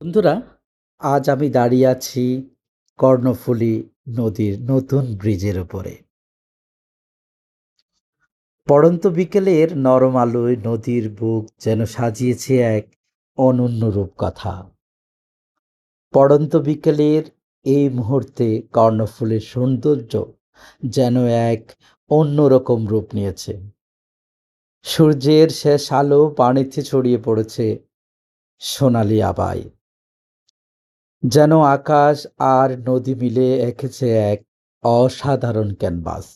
বন্ধুরা, আজ আমি দাঁড়িয়ে আছি কর্ণফুলী নদীর নতুন ব্রিজের উপরে। পড়ন্ত বিকেলের নরম আলোয় নদীর বুক যেন সাজিয়েছে এক অনন্য রূপকথা। পড়ন্ত বিকেলের এই মুহূর্তে কর্ণফুলের সৌন্দর্য যেন এক অন্যরকম রূপ নিয়েছে। সূর্যের শেষ আলো পানিতে ছড়িয়ে পড়েছে সোনালি আবায় যেন আকাশ আর নদী মিলে এঁকেছে এক অসাধারণ ক্যানভাস।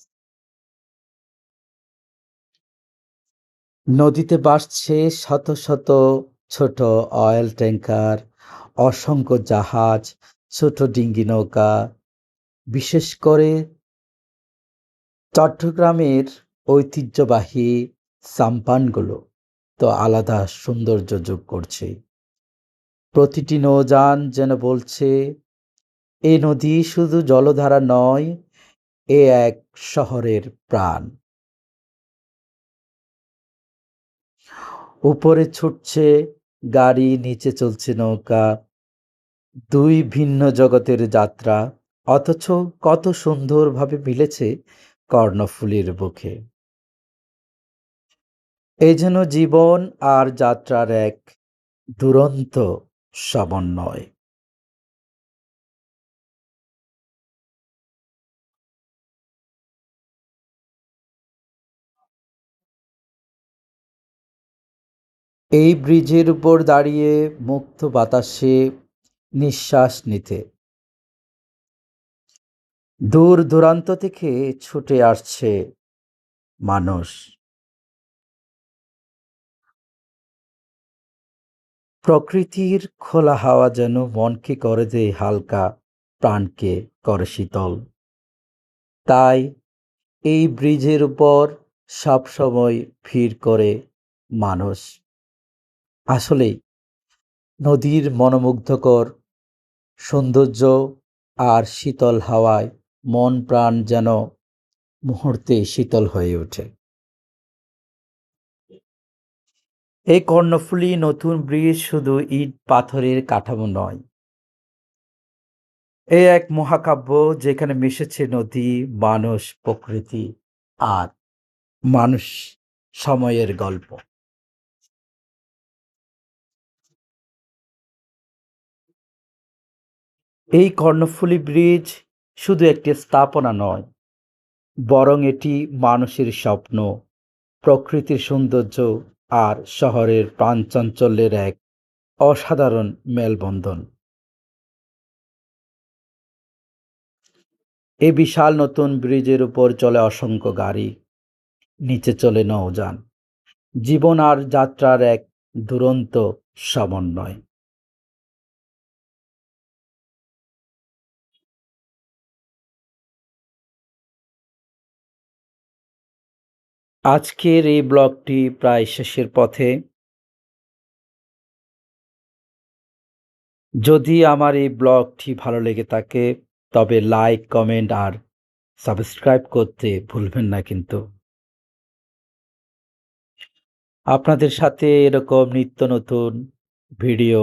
নদীতে বাসছে শত শত ছোট অয়েল ট্যাঙ্কার, অসংখ্য জাহাজ, ছোট ডিঙ্গি নৌকা, বিশেষ করে চট্টগ্রামের ঐতিহ্যবাহী সাম্পানগুলো তো আলাদা সৌন্দর্য যোগ করছে। প্রতিটি নৌযান যেন বলছে, এ নদী শুধু জলধারা নয়, এ এক শহরের প্রাণ। উপরে ছুটছে, গাড়ি, নিচে চলছে নৌকা, দুই ভিন্ন জগতের যাত্রা, অথচ কত সুন্দরভাবে মিলেছে কর্ণফুলীর বুকে। এই যেন জীবন আর যাত্রার এক দুরন্ত সমন্বয় এই ব্রিজের উপর দাঁড়িয়ে মুক্ত বাতাসে নিঃশ্বাস নিতে। দূর দূরান্ত থেকে ছুটে আসছে মানুষ। প্রকৃতির খোলা হাওয়া যেন মনকে করে দেয় হালকা, প্রাণকে করে শীতল। তাই এই ব্রিজের উপর সবসময় ভিড় করে মানুষ। আসলেই নদীর মনোমুগ্ধকর সৌন্দর্য আর শীতল হাওয়ায় মন প্রাণ যেন মুহূর্তে শীতল হয়ে ওঠে। এই কর্ণফুলী নতুন ব্রিজ শুধু ইট পাথরের কাঠামো নয়। এ এক মহাকাব্য যেখানে মিশেছে নদী মানুষ প্রকৃতি আর মানুষ সময়ের গল্প। এই কর্ণফুলী ব্রিজ শুধু একটি স্থাপনা নয়, বরং এটি মানুষের স্বপ্ন, প্রকৃতির সৌন্দর্য আর শহরের প্রাণচাঞ্চল্যের এক অসাধারণ মেলবন্ধন। এ বিশাল নতুন ব্রিজের উপর চলে অসংখ্য গাড়ি, নিচে চলে নৌযান। জীবন আর যাত্রার এক দুরন্ত সমন্বয়। আজকের এই ব্লগটি প্রায় শেষের পথে। যদি আমার এই ব্লগটি ভালো লেগে থাকে, তবে লাইক, কমেন্ট আর সাবস্ক্রাইব করতে ভুলবেন না কিন্তু। আপনাদের সাথে এরকম নিত্য নতুন ভিডিও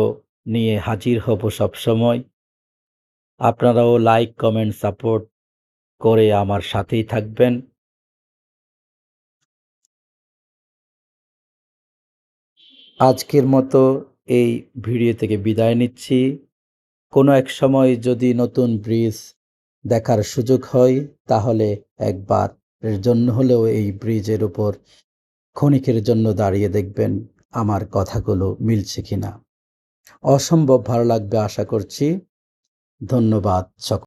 নিয়ে হাজির হব সবসময়। আপনারাও লাইক, কমেন্ট, সাপোর্ট করে আমার সাথেই থাকবেন। আজকের মতো এই ভিডিও থেকে বিদায় নিচ্ছি। কোনো এক সময় যদি নতুন ব্রিজ দেখার সুযোগ হয়, তাহলে একবার এর জন্য হলেও এই ব্রিজের উপর ক্ষণিকের জন্য দাঁড়িয়ে দেখবেন আমার কথাগুলো মিলছে কিনা। অসম্ভব ভালো লাগবে আশা করছি। ধন্যবাদ সকল